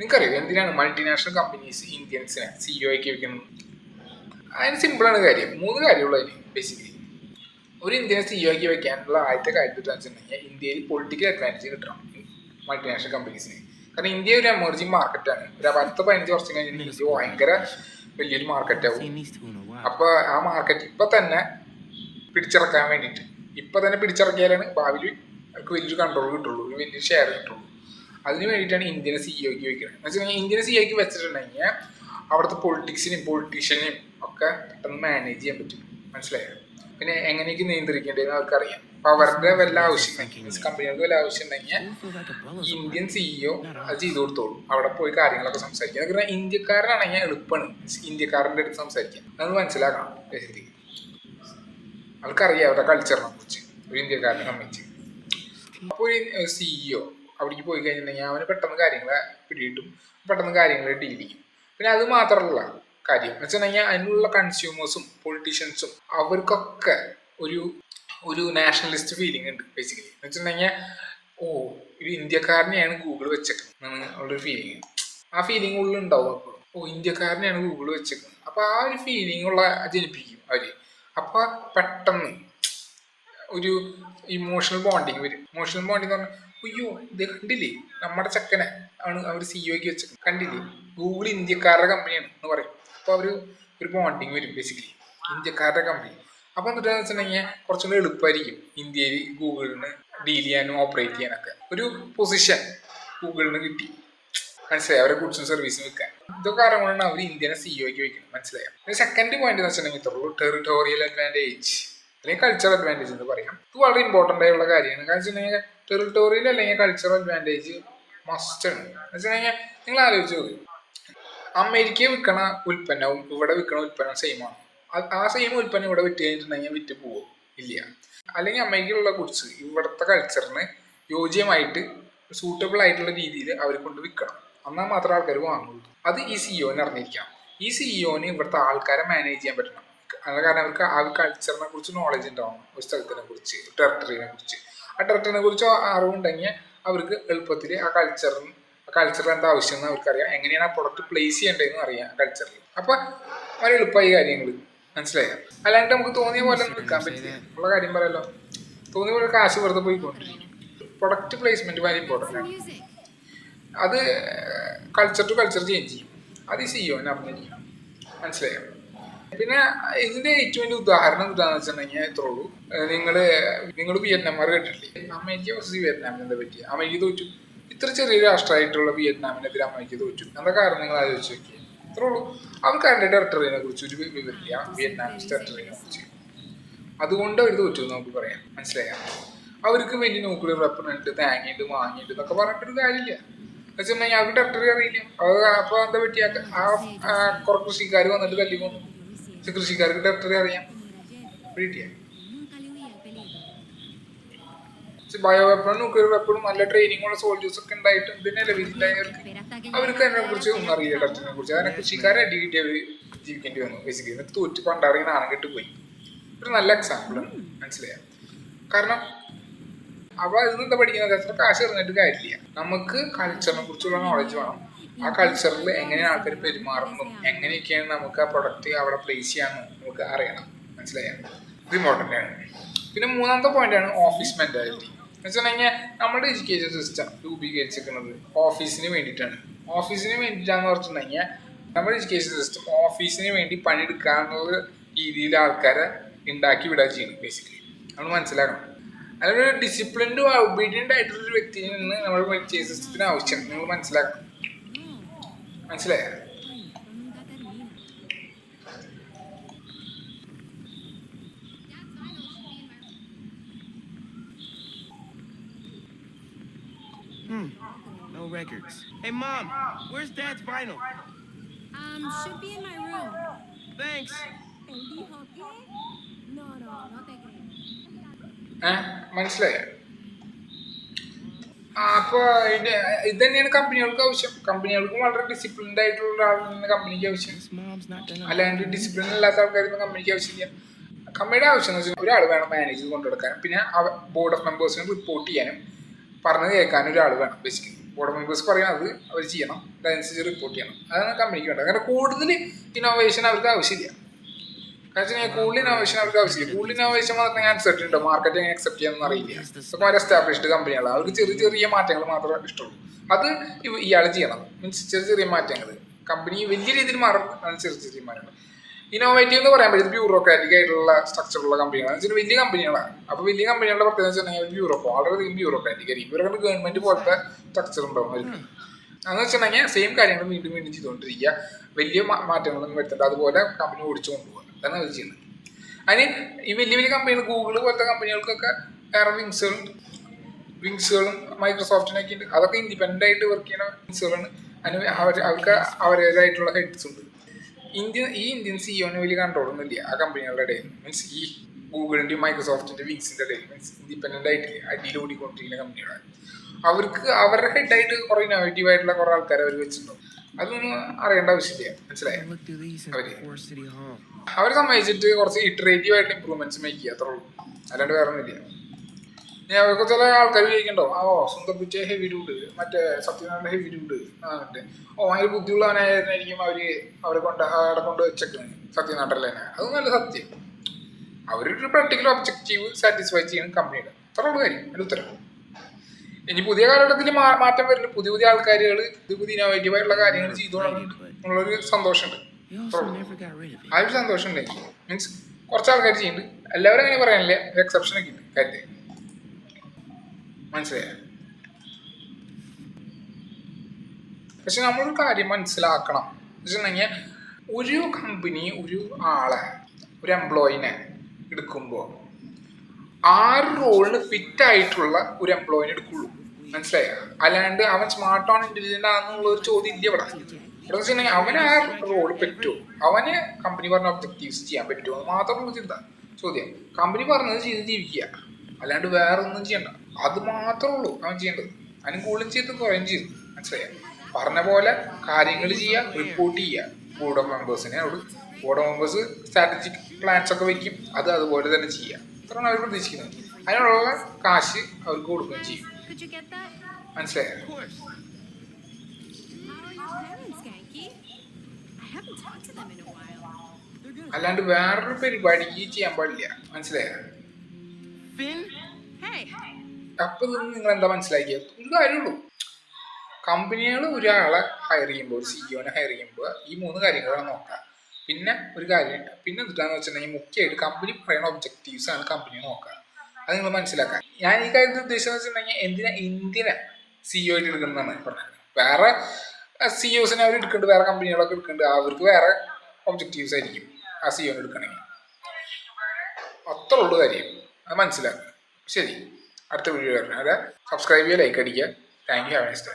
നിങ്ങൾക്കറിയോ എന്തിനാണ് multinational companies ഇന്ത്യൻസിനെ സിഇഒയ്ക്ക് വെക്കുന്നത്? അതിന് സിമ്പിളാണ് കാര്യം. മൂന്ന് കാര്യമുള്ളൂ അതിന് ബേസിക്കലി ഒരു ഇന്ത്യനെ സിഇഒയ്ക്ക് വെക്കാനുള്ള ആദ്യത്തെ കാര്യം എന്താണെന്ന് വെച്ചിട്ടുണ്ടെങ്കിൽ ഇന്ത്യയിൽ പൊളിറ്റിക്കൽ അഡ്വാന്റേജ് കിട്ടണം മൾട്ടിനാഷണൽ കമ്പനീസിന് കാരണം ഇന്ത്യ ഒരു എമർജിങ് മാർക്കറ്റാണ് ഒരു പത്ത് പതിനഞ്ച് വർഷം കഴിഞ്ഞാൽ ഇന്ത്യ ഭയങ്കര വലിയൊരു മാർക്കറ്റാവും Seen these two in a while. അപ്പൊ ആ മാർക്കറ്റ് ഇപ്പൊ തന്നെ പിടിച്ചിറക്കാൻ വേണ്ടിയിട്ട്. ഇപ്പൊ തന്നെ പിടിച്ചിറക്കിയാലാണ് ഭാവിയിൽ അവർക്ക് വലിയൊരു കൺട്രോൾ കിട്ടുള്ളൂ വലിയൊരു ഷെയർ കിട്ടുള്ളൂ. അതിന് വേണ്ടിയിട്ടാണ് ഇന്ത്യനെ സിഇഒക്ക് വെക്കുന്നത്. എന്ന് വെച്ചാൽ ഇന്ത്യനെ സിഇഒക്ക് വെച്ചിട്ടുണ്ടെങ്കിൽ അവിടുത്തെ പൊളിറ്റിക്സിനെയും പൊളിറ്റീഷ്യനെയും ഒക്കെ പെട്ടെന്ന് മാനേജ് ചെയ്യാൻ പറ്റും. മനസ്സിലായോ? പിന്നെ എങ്ങനെയൊക്കെ നിയന്ത്രിക്കേണ്ടതെന്ന് അവർക്കറിയാം. അപ്പൊ അവരുടെ വല്ല ആവശ്യം ഉണ്ടെങ്കിൽ കമ്പനികൾക്ക് വല്ല ആവശ്യം ഉണ്ടെങ്കിൽ ഇന്ത്യൻ സിഇഒ അത് ചെയ്തു കൊടുത്തോളൂ. അവിടെ പോയി കാര്യങ്ങളൊക്കെ സംസാരിക്കാം. കാരണം ഇന്ത്യക്കാരനാണെങ്കിൽ എളുപ്പമാണ് ഇന്ത്യക്കാരന്റെ അടുത്ത് സംസാരിക്കാം അത് മനസ്സിലാക്കണം ബേസിക്കലി അവർക്കറിയാം അവരുടെ കൾച്ചറിനെ കുറിച്ച്. ഒരു ഇന്ത്യക്കാരനെ സംബന്ധിച്ച്. അപ്പോൾ ഒരു സിഇഒ അവിടേക്ക് പോയി കഴിഞ്ഞിട്ടുണ്ടെങ്കിൽ അവന് പെട്ടെന്ന് കാര്യങ്ങളെ പിടിയിട്ടും പെട്ടെന്ന് കാര്യങ്ങളെ ഡീൽ ചെയ്യും പിന്നെ അത് മാത്രമല്ല കാര്യം എന്ന് വെച്ചിട്ടുണ്ടെങ്കിൽ അതിനുള്ള കൺസ്യൂമേഴ്സും പൊളിറ്റീഷ്യൻസും അവർക്കൊക്കെ ഒരു ഒരു നാഷണലിസ്റ്റ് ഫീലിംഗ് ഉണ്ട് ബേസിക്കലി എന്ന് വെച്ചിട്ടുണ്ടെങ്കിൽ ഓ ഒരു ഇന്ത്യക്കാരനെയാണ് ഗൂഗിൾ വെച്ചേക്കുന്നത് എന്നാണ് ഒരു ഫീലിംഗ് ആ ഫീലിംഗ് ഉള്ളിൽ ഉണ്ടാവും അപ്പോൾ. ഓ ഇന്ത്യക്കാരനെയാണ് ഗൂഗിൾ വെച്ചേക്കുന്നത്. അപ്പോൾ ആ ഒരു ഫീലിംഗ് ഉള്ള ജനിപ്പിക്കും അവർ അപ്പോൾ പെട്ടെന്ന് ഒരു ഇമോഷണൽ ബോണ്ടിങ് വരും. ഇമോഷണൽ ബോണ്ടിങ് എന്ന് പറഞ്ഞാൽ അയ്യോ ഇത് കണ്ടില്ലേ? നമ്മുടെ ചക്കനെ ആണ് അവർ സിഇഒക്ക് വെച്ച കണ്ടില്ലേ? ഗൂഗിൾ ഇന്ത്യക്കാരുടെ കമ്പനിയാണ് എന്ന് പറയും. അപ്പോൾ അവർ ഒരു ബോണ്ടിങ് വരും ബേസിക്കലി ഇന്ത്യക്കാരുടെ കമ്പനി അപ്പോൾ എന്നിട്ട് വെച്ചിട്ടുണ്ടെങ്കിൽ കുറച്ചുകൂടി എളുപ്പമായിരിക്കും ഇന്ത്യയിൽ ഗൂഗിളിന് ഡീൽ ചെയ്യാനും ഓപ്പറേറ്റ് ചെയ്യാനൊക്കെ. ഒരു പൊസിഷൻ ഗൂഗിളിന് കിട്ടി. മനസ്സിലായി? അവരെ ഗുഡ്സും സർവീസും വിൽക്കാൻ ഇതൊക്കെ കാരണമാണ് അവർ ഇന്ത്യനെ സിഇഒക്ക് വെക്കുന്നത്. മനസ്സിലായോ? സെക്കൻഡ് പോയിന്റ് എന്ന് വെച്ചിട്ടുണ്ടെങ്കിൽ ടെറിട്ടോറിയൽ അഡ്വാന്റേജ് അല്ലെങ്കിൽ കൾച്ചറൽ അഡ്വാന്റേജ് എന്ന് പറയാം. ഇത് വളരെ ഇമ്പോർട്ടന്റ് ആയുള്ള കാര്യമാണ്. കാരണം വെച്ചിട്ടുണ്ടെങ്കിൽ ടെറിട്ടോറിയൽ അല്ലെങ്കിൽ കൾച്ചറൽ അഡ്വാന്റേജ് ആണ് എന്ന് വെച്ചിട്ടുണ്ടെങ്കിൽ നിങ്ങൾ ആലോചിച്ച് നോക്കി. അമേരിക്കയിൽ വിൽക്കണ ഉൽപ്പന്നവും ഇവിടെ വിൽക്കണ ഉൽപ്പന്നം സെയിമാണ് ആ- സെയിം ഉൽപ്പന്നം ഇവിടെ വിറ്റ് കഴിഞ്ഞിട്ടുണ്ടെങ്കിൽ വിറ്റ് പോകും ഇല്ല. അല്ലെങ്കിൽ അമേരിക്കയിലുള്ള ഗുഡ്സ് ഇവിടുത്തെ കൾച്ചറിന് യോജ്യമായിട്ട് സൂട്ടബിൾ ആയിട്ടുള്ള രീതിയിൽ അവരെ കൊണ്ട് വിൽക്കണം എന്നാൽ മാത്രമേ ആൾക്കാർ വാങ്ങുള്ളൂ. അത് ഈ സിഇഒന് അറിഞ്ഞിരിക്കാം. ഈ സിഇഒന് ഇവിടുത്തെ ആൾക്കാരെ മാനേജ് ചെയ്യാൻ പറ്റണം. കാരണം അവർക്ക് ആ കൾച്ചറിനെ കുറിച്ച് നോളജ് ഉണ്ടാവണം. ഒരു സ്ഥലത്തിനെ കുറിച്ച് ടെറിട്ടറിനെ കുറിച്ച്. ആ ടെറിട്ടറിനെ കുറിച്ച് അറിവുണ്ടെങ്കിൽ അവർക്ക് എളുപ്പത്തിൽ ആ കൾച്ചറിന് ആ കൾച്ചറിൽ എന്താ ആവശ്യം എന്ന് അവർക്കറിയാം. എങ്ങനെയാണ് ആ പ്രൊഡക്റ്റ് പ്ലേസ് ചെയ്യേണ്ടതെന്ന് അറിയാം കൾച്ചറിൽ അപ്പൊ വളരെ എളുപ്പമായി കാര്യങ്ങൾ മനസ്സിലായോ? അല്ലാണ്ട് നമുക്ക് തോന്നിയ പോലെ നിൽക്കാൻ പറ്റില്ല. ഉള്ള കാര്യം പറയാലോ തോന്നിയ പോലെ കാശ് വെറുതെ പോയിക്കൊണ്ടിരിക്കും. പ്രൊഡക്റ്റ് പ്ലേസ്മെന്റ് വളരെ ഇമ്പോർട്ടന്റ് ആണ്. അത് കൾച്ചർ ടു കൾച്ചർ ചേഞ്ച് ചെയ്യും. അത് ഈ സിഇഒനെ അറിഞ്ഞിരിക്കണം. മനസ്സിലായോ? പിന്നെ ഇതിന്റെ ഏറ്റവും വലിയ ഉദാഹരണം എന്താണെന്ന് വെച്ചിട്ടുണ്ടെങ്കിൽ ഇത്രേ ഉള്ളൂ. നിങ്ങൾ നിങ്ങൾ വിയറ്റ്നാമാർ കേട്ടിട്ടില്ലേ? അമേരിക്ക വേഴ്സസ് വിയറ്റ്നാമിനെ പറ്റി? അമേരിക്ക തോറ്റു. ഇത്ര ചെറിയ രാഷ്ട്രമായിട്ടുള്ള വിയറ്റ്നാമിനെതിരെ അമേരിക്ക തോറ്റു. എന്താ കാരണം നിങ്ങൾ ആലോചിച്ച് നോക്കി ഇത്രേ ഉള്ളൂ. അവർക്ക് അതിന്റെ ടെറിട്ടറിനെ കുറിച്ച് ഒരു വിവരില്ല വിയറ്റ്നാമിസ് ടെറിട്ടറിനെ കുറിച്ച്. അതുകൊണ്ട് അവർ തോറ്റു നമുക്ക് പറയാം. മനസ്സിലായോ? അവർക്ക് വലിയ ന്യൂക്ലിയർ വെപ്പൺ ഉണ്ട് തേങ്ങയുണ്ട് വാങ്ങിയിട്ട് എന്നൊക്കെ പറഞ്ഞിട്ടൊരു കാര്യമില്ല. വെച്ചിട്ടുണ്ടെങ്കിൽ അവർക്ക് ടെറിട്ടറി അറിയില്ല. അപ്പൊ എന്താ പറ്റിയ ആ കുറെ കൃഷിക്കാർ വന്നിട്ട് തല്ലി പോന്നു കൃഷിക്കാർക്ക് ടെറിട്ടറി അറിയാം. പിടിയ ബയോ വെപ്പണും ന്യൂക്ലിയർ വെപ്പണും നല്ല ട്രെയിനിങ് ഉള്ള സോൾജേഴ്സ് ഒക്കെ ഉണ്ടായിട്ട് ഇതിനെ ലഭിച്ചിട്ടായവർക്ക് അവർക്ക് അതിനെ കുറിച്ച് ഒന്നും അറിയില്ല ടെറിട്ടറിനെ കുറിച്ച്. അതിനെ കൃഷിക്കാരെ അടി കിട്ടി അവർ ജീവിക്കേണ്ടി വന്നു. ബേസിക്കലി എന്നിട്ട് തോറ്റ് പണ്ടാറി നാണം കെട്ട് പോയി ഒരു നല്ല എക്സാമ്പിളാണ് മനസ്സിലായോ? കാരണം അവ ഇതിൽ എന്താ പഠിക്കുന്നത് കാശ് എറിഞ്ഞിട്ട് കാര്യമില്ല. നമുക്ക് കൾച്ചറിനെ കുറിച്ചുള്ള നോളജ് വേണം. ആ കൾച്ചറിൽ എങ്ങനെയാണ് ആൾക്കാർ പെരുമാറുന്നു എങ്ങനെയൊക്കെയാണ് നമുക്ക് ആ പ്രൊഡക്റ്റ് അവിടെ പ്ലേസ് ചെയ്യാമെന്ന് നമുക്ക് അറിയണം. മനസ്സിലായോ? ഇത് ഇമ്പോർട്ടന്റ് ആണ്. പിന്നെ മൂന്നാമത്തെ പോയിന്റ് ആണ് ഓഫീസ് മെന്റാലിറ്റി എന്ന് വെച്ചിട്ടുണ്ടെങ്കിൽ നമ്മുടെ എഡ്യൂക്കേഷൻ സിസ്റ്റം രൂപീകരിച്ചിരിക്കുന്നത് ഓഫീസിന് വേണ്ടിയിട്ടാണ്. ഓഫീസിന് വേണ്ടിയിട്ടാന്ന് പറഞ്ഞിട്ടുണ്ടെങ്കിൽ നമ്മുടെ എഡ്യൂക്കേഷൻ സിസ്റ്റം ഓഫീസിന് വേണ്ടി പണിയെടുക്കാനുള്ള രീതിയിൽ ആൾക്കാരെ ഉണ്ടാക്കി വിടുക ചെയ്യണം ബേസിക്കലി നമ്മൾ മനസ്സിലാക്കണം. അതൊരു ഡിസിപ്ലിൻഡ് ഒബീഡിയന്റ് ആയിട്ടുള്ളൊരു വ്യക്തിയിൽ നിന്ന് നമ്മുടെ എഡ്യൂക്കേഷൻ സിസ്റ്റത്തിന് ആവശ്യം നിങ്ങൾ മനസ്സിലാക്കണം. മനസ്സിലായോ Hmm. No records. Hey, Mom, where's Dad's vinyl? Um, should be in my room. Thanks. ¿Él dijo qué? No, no, no te creo. ഏഹ് മനസ്സിലായോ ആ അപ്പോൾ ഇത് തന്നെയാണ് കമ്പനികൾക്ക് ആവശ്യം. കമ്പനികൾക്കും വളരെ ഡിസിപ്ലിൻഡ് ആയിട്ടുള്ള ഒരാളാണ് കമ്പനിക്ക് ആവശ്യം. അല്ലാണ്ട് ഡിസിപ്ലിൻ ഇല്ലാത്ത ആൾക്കാരൊന്നും കമ്പനിക്ക് ആവശ്യമില്ല. കമ്പനിയുടെ ആവശ്യം എന്ന് വെച്ചാൽ ഒരാൾ വേണം മാനേജ് ചെയ്ത് കൊണ്ടുനടക്കാനും പിന്നെ ബോർഡ് ഓഫ് മെമ്പേഴ്സിന് റിപ്പോർട്ട് ചെയ്യാനും പറഞ്ഞു കേൾക്കാനും ഒരാൾ വേണം ബേസിക്കലി ബോർഡ് മെമ്പേഴ്സ് പറയുന്നത് അവർ ചെയ്യണം. അതനുസരിച്ച് റിപ്പോർട്ട് ചെയ്യണം. അതാണ് കമ്പനിക്ക് വേണ്ടത്. കാരണം കൂടുതൽ ഇന്നോവേഷൻ അവർക്ക് ആവശ്യമില്ല. കാരണം കൂടുതൽ ഇന്നോവേഷൻ അവർക്ക് ആവശ്യമില്ല. കൂടുതൽ ഇന്നോവേഷൻ ഞാൻ അക്സെപ്റ്റ് ഉണ്ട് മാർക്കറ്റ് അക്സെപ്റ്റ് ചെയ്യാൻ അറിയില്ല. ഇതൊക്കെ എസ്റ്റാബ്ലിഷ്ഡ് കമ്പനികളാണ് അവർക്ക് ചെറിയ ചെറിയ മാറ്റങ്ങൾ മാത്രമേ ഇഷ്ടമുള്ളൂ. അത് ഇയാൾ ചെയ്യണം. മീൻസ് ചെറിയ ചെറിയ മാറ്റങ്ങൾ കമ്പനി വലിയ രീതിയിൽ മാറും. ചെറിയ ചെറിയ മാറ്റങ്ങൾ. ഇന്നോവേറ്റീവ് എന്ന് പറയാൻ പറ്റും ബ്യൂറോക്രാറ്റിക് ആയിട്ടുള്ള സ്ട്രക്ചറുള്ള കമ്പനികളാണ് വെച്ചാൽ വലിയ കമ്പനികളാണ് അപ്പോൾ വലിയ കമ്പനികളുടെ പ്രത്യേകത വെച്ചിട്ടുണ്ടെങ്കിൽ ബ്യൂറോ വളരെയധികം ബ്യൂറോക്രാറ്റിക് ആയിരിക്കും. ഇവരുടെ ഗവൺമെന്റ് പോലത്തെ സ്ട്രക്ചർ ഉണ്ടാവും. അവർക്ക് അതെന്ന് വെച്ചിട്ടുണ്ടെങ്കിൽ സെയിം കാര്യങ്ങൾ വീണ്ടും വീണ്ടും ചെയ്തുകൊണ്ടിരിക്കുക. വലിയ മാറ്റങ്ങളൊന്നും വരുത്തേണ്ട. അതുപോലെ കമ്പനി ഓടിച്ചു കൊണ്ടുപോകുക അതാണ് അവർ ചെയ്യുന്നത് അതിന് ഈ വലിയ വലിയ കമ്പനികൾ ഗൂഗിൾ പോലത്തെ കമ്പനികൾക്കൊക്കെ വേറെ വിങ്സുകളുണ്ട് വിങ്സുകളും മൈക്രോസോഫ്റ്റിനൊക്കെ ഉണ്ട് അതൊക്കെ ഇൻഡിപെൻഡന്റ് ആയിട്ട് വർക്ക് ചെയ്യുന്ന വിങ്സുകളാണ് അതിന് അവർ അവർക്ക് അവരുടേതായിട്ടുള്ള ഹെഡ്സ് ഉണ്ട്. ഇന്ത്യ ഈ ഇന്ത്യൻ സിഒന് വലിയ കൺട്രോളൊന്നും ഇല്ല ആ കമ്പനികളുടെ ഇടയിൽ. മീൻസ് ഈ ഗൂഗിളിന്റെയും മൈക്രോസോഫ്റ്റിന്റെ വിങ്സിന്റെ ഇടയിൽ. മീൻസ് ഇൻഡിപെൻഡന്റ് ആയിട്ട് അടിയിൽ ഓടിക്കൊണ്ടിരിക്കുന്ന കമ്പനികളാണ് അവർക്ക് അവരുടെ ഹെഡായിട്ട് കുറേ ഇന്നോവേറ്റീവ് ആയിട്ടുള്ള കുറേ ആൾക്കാർ അവർ വെച്ചിട്ടുണ്ടാവും. അതൊന്നും അറിയേണ്ട ആവശ്യമില്ല. മനസ്സിലായോ? അവർ. അവരെ സംബന്ധിച്ചിട്ട് കുറച്ച് ഇറ്ററേറ്റീവ് ആയിട്ട് ഇമ്പ്രൂവ്മെന്റ്സ് മേക്ക് ചെയ്യുക അത്രേ ഉള്ളൂ. അല്ലാണ്ട് വേറെ ഒന്നുമില്ല. ഇനി അവർക്ക് ചില ആൾക്കാർ ചോദിക്കണ്ടോ? ആ ഓ സുന്ദർ പിച്ച ഹെവി ഡ്യൂഡ് മറ്റേ സത്യനാരായണ ഹെവി ഡ്യൂഡ് മറ്റേ ഓ അതിന് ബുദ്ധിയുള്ളവനായിരുന്നായിരിക്കും അവർ അവരെ കൊണ്ട് അവിടെ കൊണ്ട് വെച്ചേക്കുന്നത് സത്യനാട്ടല്ലേ അത് നല്ല സത്യം. അവരൊരു പ്രാക്ടിക്കൽ ഒബ്ജക്റ്റീവ് സാറ്റിസ്ഫൈ ചെയ്യുന്ന കമ്പനിയുടെ അത്ര ഉള്ള കാര്യം. അതിന് ഉത്തരം. ഇനി പുതിയ കാലഘട്ടത്തിൽ മാറ്റം വരുന്ന പുതിയ പുതിയ ആൾക്കാരുകൾ പുതിയ പുതിയ ഇന്നോവേറ്റീവ് ആയിട്ടുള്ള കാര്യങ്ങൾ ചെയ്തോളുന്നുണ്ട് എന്നുള്ളൊരു സന്തോഷമുണ്ട്. ആ ഒരു സന്തോഷം ഉണ്ട് മീൻസ് കുറച്ച് ആൾക്കാർ ചെയ്യുന്നുണ്ട്. എല്ലാവരും അങ്ങനെ പറയാനില്ല. ഒരു എക്സെപ്ഷൻ ഒക്കെ ഉണ്ട്. കാര്യത്തിൽ മനസ്സിലായ? പക്ഷെ നമ്മളൊരു കാര്യം മനസ്സിലാക്കണം. വെച്ചിട്ടുണ്ടെങ്കിൽ ഒരു കമ്പനി ഒരു ആളെ ഒരു എംപ്ലോയിനെ എടുക്കുമ്പോൾ ആ റോളിന് ഫിറ്റ് ആയിട്ടുള്ള ഒരു എംപ്ലോയിനെ എടുക്കുള്ളൂ. മനസ്സിലായോ? അല്ലാണ്ട് അവൻ സ്മാർട്ട് ഓൺ ഇന്റലിജന്റ് ആണെന്നുള്ള ഒരു ചോദ്യം ഇല്ല ഇവിടെ. ഇവിടെ അവന് ആ റോൾ പറ്റുമോ അവന് കമ്പനി പറഞ്ഞ ഒബ്ജക്റ്റീവ്സ് ചെയ്യാൻ പറ്റുമോ മാത്രമുള്ള ചിന്ത. ചോദ്യം. കമ്പനി പറഞ്ഞത് ചെയ്ത് ജീവിക്കുക. അല്ലാണ്ട് വേറെ ഒന്നും ചെയ്യണ്ട. അത് മാത്രമേ ഉള്ളൂ അവൻ ചെയ്യേണ്ടത്. അതിന് കൂടുതലും ചെയ്ത് കുറയും ചെയ്തു. മനസ്സിലായ? പറഞ്ഞ പോലെ കാര്യങ്ങൾ ചെയ്യുക റിപ്പോർട്ട് ചെയ്യുക. ബോർഡ് ഓഫ് മെമ്പേഴ്സിനെ അവിടെ board of members strategic plans ഒക്കെ വയ്ക്കും അത് അതുപോലെ തന്നെ ചെയ്യുക. ഇത്രയാണ് അവർ പ്രതീക്ഷിക്കുന്നത്. അതിനുള്ള കാശ് അവർക്ക് കൊടുക്കുകയും ചെയ്യും. Could you get that? മനസ്സിലായോ Of course. How are your parents? I haven't talked to them in a while. They're good. അല്ലാണ്ട് വേറൊരു പരിപാടിക്ക് ചെയ്യാൻ പാടില്ല മനസ്സിലായോ Finn? Hey, അപ്പൊ ഇത് നിങ്ങൾ എന്താ മനസ്സിലാക്കിയത് ഒരു കാര്യമുള്ളൂ കമ്പനികൾ ഒരാളെ ഹയർ ചെയ്യുമ്പോൾ സിഇഒനെ ഹയർ ചെയ്യുമ്പോൾ ഈ മൂന്ന് കാര്യങ്ങളാണ് നോക്കുക പിന്നെ ഒരു കാര്യം പിന്നെ എന്താണെന്ന് വെച്ചിട്ടുണ്ടെങ്കിൽ മുഖ്യമായിട്ട് കമ്പനി പറയുന്ന ഒബ്ജക്റ്റീവ്സ് ആണ് കമ്പനി നോക്കുക അത് നിങ്ങൾ മനസ്സിലാക്കാം ഞാൻ ഈ കാര്യത്തിൽ ഉദ്ദേശിച്ചത് വെച്ചിട്ടുണ്ടെങ്കിൽ എന്തിനാ ഇന്ത്യനെ സിഇഒ ആയിട്ട് എടുക്കുന്നതാണ് പറഞ്ഞത് വേറെ സിഇഒസിനെ അവർ എടുക്കുന്നുണ്ട് വേറെ കമ്പനികളൊക്കെ എടുക്കുന്നുണ്ട്. അവർക്ക് വേറെ ഒബ്ജക്റ്റീവ്സ് ആയിരിക്കും ആ സിഇഒനെ എടുക്കണമെങ്കിൽ. അത്ര ഉള്ളു കാര്യം. അത് മനസ്സിലാക്കുക. ശരി. അടുത്ത വീഡിയോ വരണം സബ്സ്ക്രൈബ് ചെയ്യുക ലൈക്ക് അടിക്കുക. Thank you have next